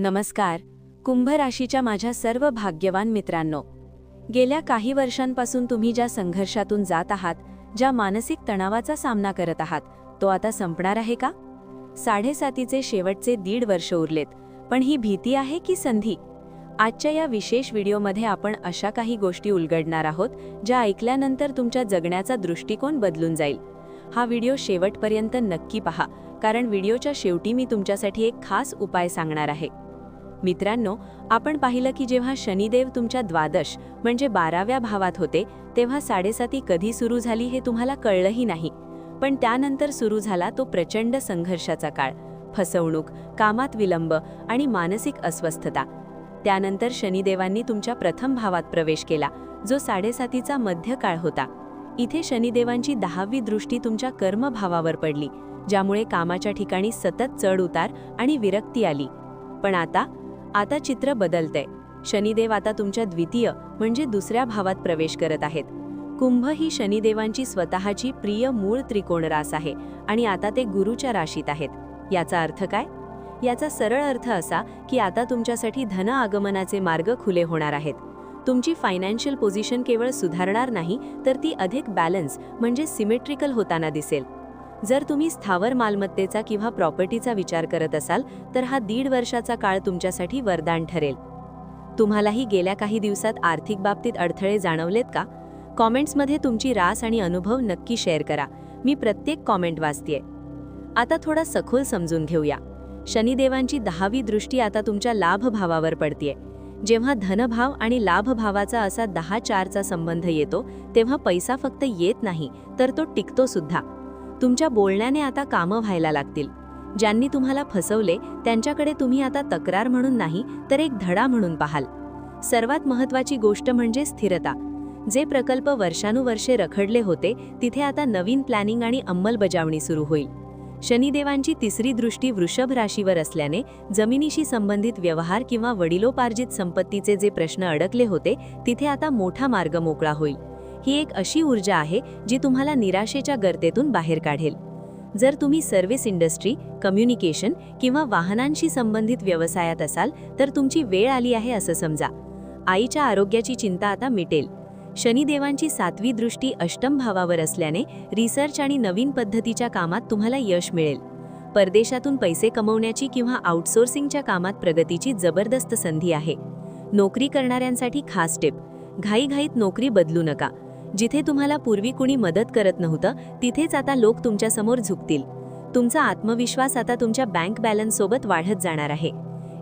नमस्कार. कुंभ राशीच्या माझ्या सर्व भाग्यवान मित्रांनो गेल्या काही वर्षांपासून तुम्ही ज्या संघर्षातून जात आहात ज्या मानसिक तणावाचा सामना करत आहात तो आता संपणार आहे का? साडेसातीचे शेवटचे दीड वर्ष उरलेत पण ही भीती आहे की संधी? आजच्या या विशेष व्हिडिओमध्ये आपण अशा काही गोष्टी उलगडणार आहोत ज्या ऐकल्यानंतर तुमच्या जगण्याचा दृष्टिकोन बदलून जाईल. हा व्हिडिओ शेवटपर्यंत नक्की पहा कारण व्हिडिओच्या शेवटी मी तुमच्यासाठी एक खास उपाय सांगणार आहे. मित्रांनो आपण पाहिलं की जेव्हा शनिदेव तुमच्या द्वादश म्हणजे बाराव्या भावात होते तेव्हा साडेसाती कधी सुरू झाली हे तुम्हाला कळलंही नाही. पण त्यानंतर सुरू झाला तो प्रचंड संघर्षाचा काळ. फसवणूक कामात विलंब आणि मानसिक अस्वस्थता. त्यानंतर शनिदेवांनी तुमच्या प्रथम भावात प्रवेश केला जो साडेसातीचा मध्य काळ होता. इथे शनिदेवांची दहावी दृष्टी तुमच्या कर्मभावावर पडली ज्यामुळे कामाच्या ठिकाणी सतत चढ उतार आणि विरक्ती आली. पण आता आता चित्र बदलतंय. शनिदेव आता तुमच्या द्वितीय म्हणजे दुसऱ्या भावात प्रवेश करत आहेत. कुंभ ही शनिदेवांची स्वतःची प्रिय मूळ त्रिकोण रास आहे आणि आता ते गुरुच्या राशीत आहेत. याचा अर्थ काय? याचा सरळ अर्थ असा की आता तुमच्यासाठी धन आगमनाचे मार्ग खुले होणार आहेत. तुमची फायनान्शियल पोझिशन केवळ सुधारणार नाही तर ती अधिक बॅलन्स म्हणजे सिमेट्रिकल होताना दिसेल. जर तुम्ही स्थावर मालमत्तेचा किंवा प्रॉपर्टीचा विचार करत असाल तर हा दीड वर्षाचा काळ तुमच्यासाठी वरदान ठरेल. तुम्हालाही गेल्या काही दिवसात आर्थिक बाबतीत अडथळे जाणवलेत का? कॉमेंट्समध्ये तुमची रास आणि अनुभव नक्की शेअर करा. मी प्रत्येक कॉमेंट वाचतेय. आता थोडा सखोल समजून घेऊया. शनिदेवांची दहावी दृष्टी आता तुमच्या लाभभावावर पडतीये. जेव्हा धनभाव आणि लाभभावाचा असा दहा चारचा संबंध येतो तेव्हा पैसा फक्त येत नाही तर तो टिकतो सुद्धा. तुमच्या बोलण्याने आता कामं व्हायला लागतील. ज्यांनी तुम्हाला फसवले त्यांच्याकडे तुम्ही आता तक्रार म्हणून नाही तर एक धडा म्हणून पाहाल. सर्वात महत्वाची गोष्ट म्हणजे स्थिरता. जे प्रकल्प वर्षानुवर्षे रखडले होते तिथे आता नवीन प्लॅनिंग आणि अंमलबजावणी सुरू होईल. शनिदेवांची तिसरी दृष्टी वृषभ राशीवर असल्याने जमिनीशी संबंधित व्यवहार किंवा वडिलोपार्जित संपत्तीचे जे प्रश्न अडकले होते तिथे आता मोठा मार्ग मोकळा होईल. ही एक अशी ऊर्जा आहे जी तुम्हाला निराशेच्या गर्तेतून बाहेर काढेल. जर तुम्ही सर्व्हिस इंडस्ट्री कम्युनिकेशन किंवा वाहनांशी संबंधित व्यवसायात असाल तर तुमची वेळ आली आहे असं समजा. आईच्या आरोग्याची चिंता आता मिटेल. शनिदेवांची सातवी दृष्टी अष्टम भावावर असल्याने रिसर्च आणि नवीन पद्धतीच्या कामात तुम्हाला यश मिळेल. परदेशातून पैसे कमवण्याची किंवा आउटसोर्सिंगच्या कामात प्रगतीची जबरदस्त संधी आहे. नोकरी करणाऱ्यांसाठी खास टिप घाईघाईत नोकरी बदलू नका. जिथे तुम्हाला पूर्वी कुणी मदत करत नव्हतं तिथेच आता लोक तुमच्यासमोर झुकतील. तुमचा आत्मविश्वास आता तुमच्या बँक बॅलन्स सोबत वाढत जाणार आहे.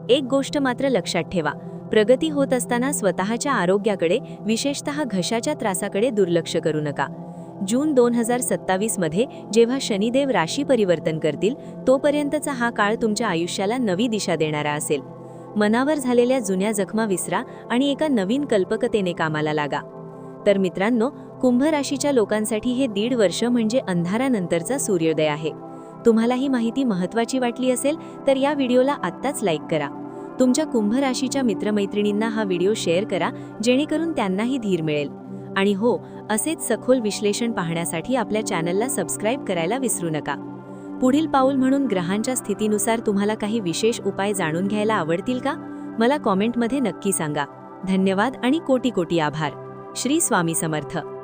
एक गोष्ट मात्र लक्षात ठेवा प्रगती होत असताना स्वतःच्या आरोग्याकडे विशेषतः घशाच्या त्रासाकडे दुर्लक्ष करू नका. जून दोन हजार सत्तावीसमध्ये जेव्हा शनिदेव राशी परिवर्तन करतील तोपर्यंतचा हा काळ तुमच्या आयुष्याला नवी दिशा देणारा असेल. मनावर झालेल्या जुन्या जखमा विसरा आणि एका नवीन कल्पकतेने कामाला लागा. तर मित्रांनो कुंभ राशीच्या लोकांसाठी हे दीड वर्ष म्हणजे अंधारानंतरचा सूर्योदय आहे. तुम्हाला ही माहिती महत्त्वाची वाटली असेल तर या व्हिडिओला आत्ताच लाईक करा. तुमच्या कुंभ राशीच्या मित्रमैत्रिणींना हा व्हिडिओ शेअर करा जेणेकरून त्यांनाही धीर मिळेल. आणि हो असेच सखोल विश्लेषण पाहण्यासाठी आपल्या चॅनलला सबस्क्राईब करायला विसरू नका. पुढील पाऊल म्हणून ग्रहांच्या स्थितीनुसार तुम्हाला काही विशेष उपाय जाणून घ्यायला आवडतील का? मला कॉमेंटमध्ये नक्की सांगा. धन्यवाद आणि कोटी कोटी आभार. श्री स्वामी समर्थ.